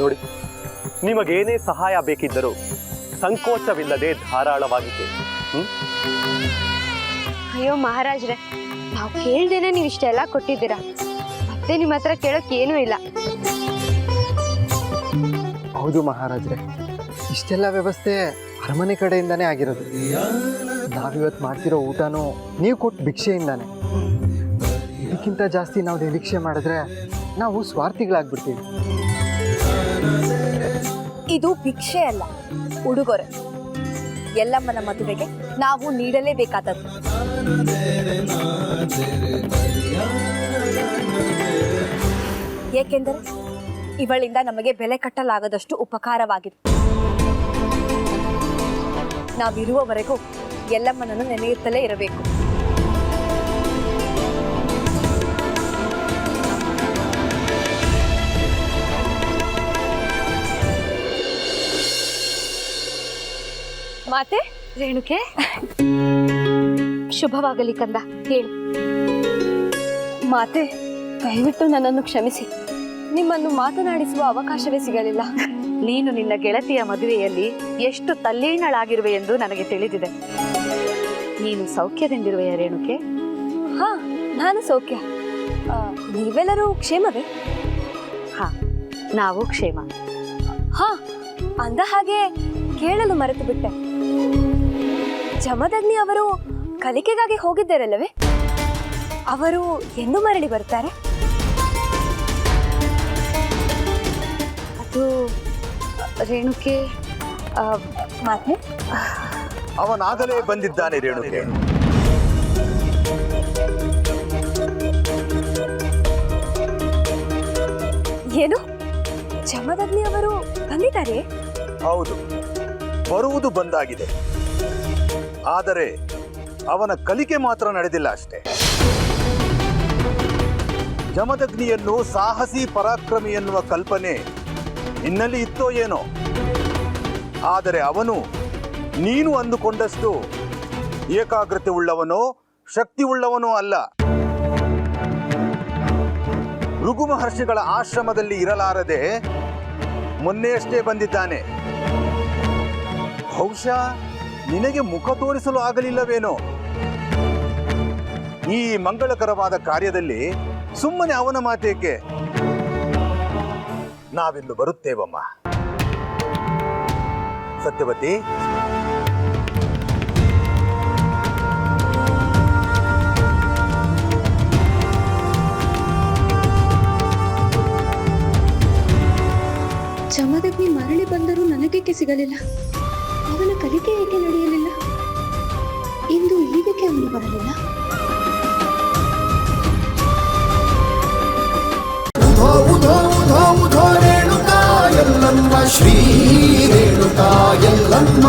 ನೋಡಿ. ನಿಮಗೇನೇ ಸಹಾಯ ಬೇಕಿದ್ದರೂ ಸಂಕೋಚವಿಲ್ಲದೆ ಧಾರಾಳವಾಗಿದೆ ಅಯ್ಯೋ ಮಹಾರಾಜ್ರೆ ನಾವು ಕೇಳ್ದೇನೆ ನೀವು ಇಷ್ಟೆಲ್ಲ ಕೊಟ್ಟಿದ್ದೀರಾ. ಮತ್ತೆ ನಿಮ್ಮ ಹತ್ರ ಕೇಳೋಕೆ ಏನೂ ಇಲ್ಲ. ಹೌದು ಮಹಾರಾಜ್ರೆ ಇಷ್ಟೆಲ್ಲ ವ್ಯವಸ್ಥೆ ಅರಮನೆ ಕಡೆಯಿಂದಾನೇ ಆಗಿರೋದು. ನಾವಿವತ್ತು ಮಾಡ್ತಿರೋ ಊಟನೂ ನೀವು ಕೊಟ್ಟು ಭಿಕ್ಷೆಯಿಂದಾನೆ. ಇದಕ್ಕಿಂತ ಜಾಸ್ತಿ ನಾವು ನಿರೀಕ್ಷೆ ಮಾಡಿದ್ರೆ ನಾವು ಸ್ವಾರ್ಥಿಗಳಾಗ್ಬಿಡ್ತೀವಿ. ಇದು ಭಿಕ್ಷೆ ಅಲ್ಲ, ಉಡುಗೊರೆ. ಎಲ್ಲಮ್ಮನ ಮದುವೆಗೆ ನಾವು ನೀಡಲೇಬೇಕಾದದ್ದು. ಏಕೆಂದರೆ ಇವಳಿಂದ ನಮಗೆ ಬೆಲೆ ಕಟ್ಟಲಾಗದಷ್ಟು ಉಪಕಾರವಾಗಿದೆ. ನಾವಿರುವವರೆಗೂ ಎಲ್ಲಮ್ಮನನ್ನು ನೆನೆಯುತ್ತಲೇ ಇರಬೇಕು. ಮಾತೆ. ರೇಣುಕೆ. ಶುಭವಾಗಲಿ ಕಂದ ಹೇಳು. ಮಾತೆ ದಯವಿಟ್ಟು ನನ್ನನ್ನು ಕ್ಷಮಿಸಿ. ನಿಮ್ಮನ್ನು ಮಾತನಾಡಿಸುವ ಅವಕಾಶವೇ ಸಿಗಲಿಲ್ಲ. ನೀನು ನಿನ್ನ ಗೆಳತಿಯ ಮದುವೆಯಲ್ಲಿ ಎಷ್ಟು ತಲ್ಲೀನಳಾಗಿರುವೆ ಎಂದು ನನಗೆ ತಿಳಿದಿದೆ. ನೀನು ಸೌಖ್ಯದಿಂದಿರುವೆಯ ರೇಣುಕೆ? ಹಾ ನಾನು ಸೌಖ್ಯ. ಆ, ನೀವೆಲ್ಲರೂ ಕ್ಷೇಮವೇ? ಹಾ ನಾವು ಕ್ಷೇಮ. ಹಾ ಅಂದ ಹಾಗೆ ಕೇಳಲು ಮರೆತು ಬಿಟ್ಟೆ. ಜಮದಗ್ನಿ ಅವರು ಕಲಿಕೆಗಾಗಿ ಹೋಗಿದ್ದಾರಲ್ಲವೇ? ಅವರು ಎಂದು ಮರಳಿ ಬರ್ತಾರೆ? ಅದು ರೇಣುಕೆ ಮಾತೆ ಅವನಾಗಲೇ ಬಂದಿದ್ದಾನೆ ರೇಣುಕೆ. ಏನು? ಜಮದಗ್ನಿ ಅವರು ಬಂದಿದ್ದಾರೆ ಹೌದು. ಬರುವುದು ಬಂದಾಗಿದೆ. ಆದರೆ ಅವನ ಕಲಿಕೆ ಮಾತ್ರ ನಡೆದಿಲ್ಲ ಅಷ್ಟೇ. ಜಮದಗ್ನಿಯನ್ನು ಸಾಹಸಿ ಪರಾಕ್ರಮಿ ಎನ್ನುವ ಕಲ್ಪನೆ ನಿನ್ನಲ್ಲಿ ಇತ್ತೋ ಏನೋ? ಆದರೆ ಅವನು ನೀನು ಅಂದುಕೊಂಡಷ್ಟು ಏಕಾಗ್ರತೆ ಉಳ್ಳವನೋ ಶಕ್ತಿ ಉಳ್ಳವನೋ ಅಲ್ಲ. ಭೃಗು ಮಹರ್ಷಿಗಳ ಆಶ್ರಮದಲ್ಲಿ ಇರಲಾರದೆ ಮೊನ್ನೆಯಷ್ಟೇ ಬಂದಿದ್ದಾನೆ. ಬಹುಶಃ ನಿನಗೆ ಮುಖ ತೋರಿಸಲು ಆಗಲಿಲ್ಲವೇನೋ? ಈ ಮಂಗಳಕರವಾದ ಕಾರ್ಯದಲ್ಲಿ ಸುಮ್ಮನೆ ಅವನ ಮಾತೇಕೆ? ನಾವಿಂದು ಬರುತ್ತೇವಮ್ಮ. ಸತ್ಯವತಿ? ಚಮದಗ್ನಿ ಮರಳಿ ಬಂದರೂ ನನಗೇಕೆ ಸಿಗಲಿಲ್ಲ? ಅವನ ಕಲಿಕೆ ಏಕೆ ನಡೆಯಲಿಲ್ಲ? ಇಂದು ಇಲ್ಲಿಗೆ ಅವನು ಬರಲಿಲ್ಲ. ಶ್ರೀ ರೇಣುಕಾ ಎಲ್ಲಮ್ಮ.